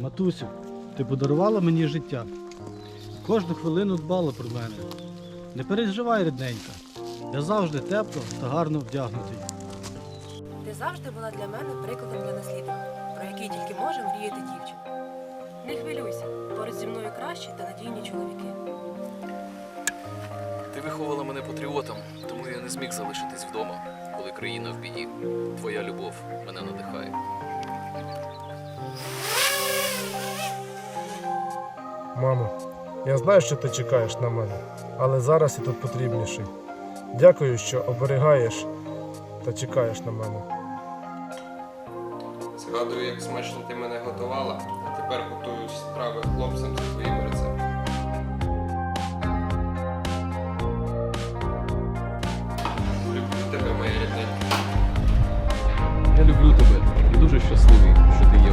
Матусю, ти подарувала мені життя. Кожну хвилину дбала про мене. Не переживай, рідненька. Я завжди тепло та гарно вдягнутий. Ти завжди була для мене прикладом для наслідування, про який тільки може мріяти дівчина. Не хвилюйся, поруч зі мною кращі та надійні чоловіки. Ти виховала мене патріотом, тому я не зміг залишитись вдома, коли країна в біді. Твоя любов мене надихає. Мамо, я знаю, що ти чекаєш на мене, але зараз я тут потрібніший. Дякую, що оберігаєш та чекаєш на мене. Згадую, як смачно ти мене готувала, а тепер готую страви хлопцям за твоїми рецептами. Люблю тебе, моя рідненька. Я люблю тебе і дуже щасливий, що ти є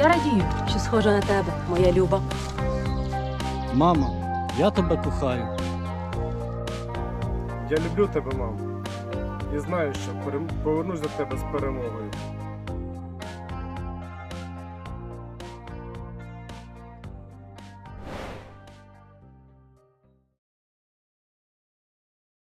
Я радію, що схожа на тебе, моя люба. Мамо, я тебе кохаю. Я люблю тебе, мамо, і знаю, що перем- повернусь до тебе з перемогою.